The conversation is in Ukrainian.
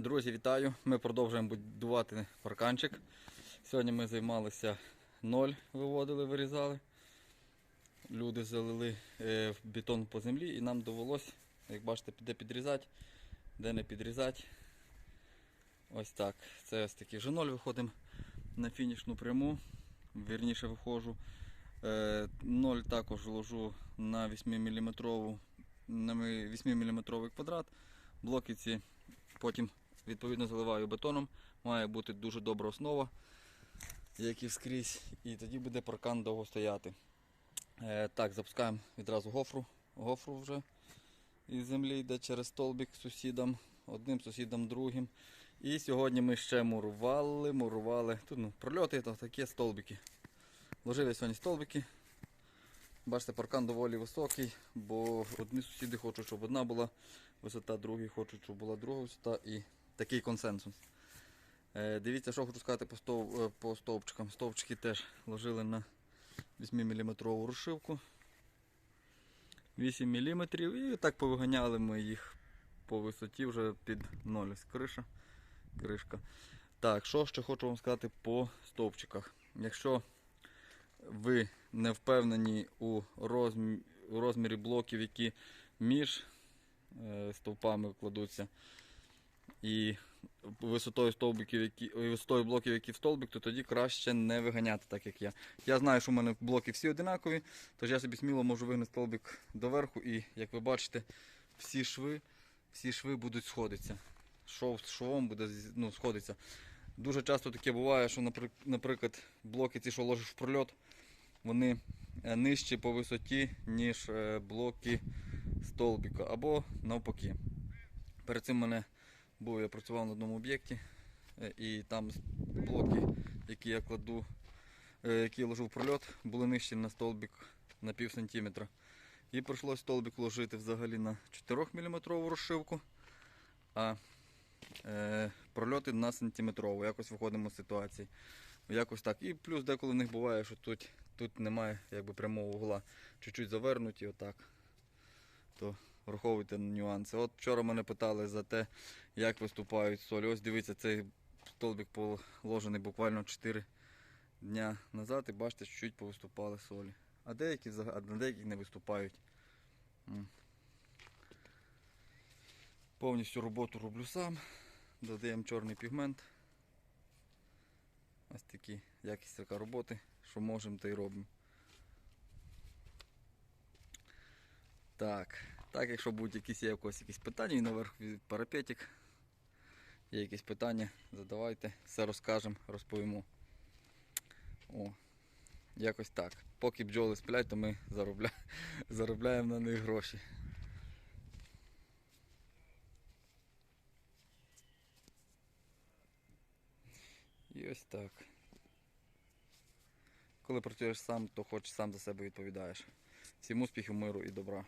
Друзі, вітаю! Ми продовжуємо будувати парканчик. Сьогодні ми займалися ноль, виводили, вирізали. Люди залили е, бетон по землі і нам довелось, як бачите, де підрізати, де не підрізати. Ось так. Це ось такий вже ноль виходимо на фінішну пряму. Вірніше виходжу. Е, Ноль також ложу на 8-мм на 8-мм квадрат. Блоки ці потім відповідно заливаю бетоном. Має бути дуже добра основа, як і скрізь. І тоді буде паркан довго стояти. Е, так, запускаємо відразу гофру. Гофру вже із землі йде через столбик сусідам, одним сусідам, другим. І сьогодні ми ще мурували, мурували. Тут ну, прольоти, то такі столбики. Ложив я сьогодні столбики. Бачите, паркан доволі високий, бо одні сусіди хочуть, щоб одна була висота, другі хочуть, щоб була друга висота і такий консенсус. Е, дивіться, що хочу сказати е, по стовпчикам. Стовпчики теж ложили на 8-мм розшивку. 8 мм і так повиганяли ми їх по висоті вже під 0. Ось Криша, кришка. Так, що ще хочу вам сказати по стовпчиках. Якщо ви не впевнені у розмірі блоків, які між е, стовпами кладуться, і висотою стовбиків, які... висотою блоків, які в столбик, то тоді краще не виганяти, так як я. Я знаю, що в мене блоки всі одинакові, тож я собі сміло можу вигнати столбик доверху, і як ви бачите, всі шви, всі шви будуть сходитися. Шов з швом буде ну, сходитися. Дуже часто таке буває, що, наприк- наприклад, блоки ці, що ложиш в прольот, вони е, нижчі по висоті, ніж е, блоки столбика, або навпаки. Перед цим мене був, я працював на одному об'єкті, е, і там блоки, які я кладу, е, які я ложу в прольот, були нижчі на столбик на пів сантиметра. І прийшлось столбик ложити взагалі на 4 мм розшивку, а е, прольоти на сантиметрову. Якось виходимо з ситуації. Якось так. І плюс деколи в них буває, що тут, тут немає якби, прямого угла. Чуть-чуть завернуті отак. То враховуйте нюанси. От вчора мене питали за те, як виступають солі. Ось дивіться, цей столбик положений буквально 4 дня назад і бачите, чуть-чуть повиступали солі. А деякі, а на деяких не виступають. Повністю роботу роблю сам. Додаємо чорний пігмент. Ось такі якість така роботи, що можемо, то й робимо. Так, так, якщо будуть якісь є у когось якісь питання, і наверх парапетик. Є якісь питання, задавайте, все розкажемо, розповімо. О, якось так. Поки бджоли сплять, то ми заробля... заробляємо на них гроші. І ось так. Коли працюєш сам, то хоч сам за себе відповідаєш. Всім успіхів, миру і добра.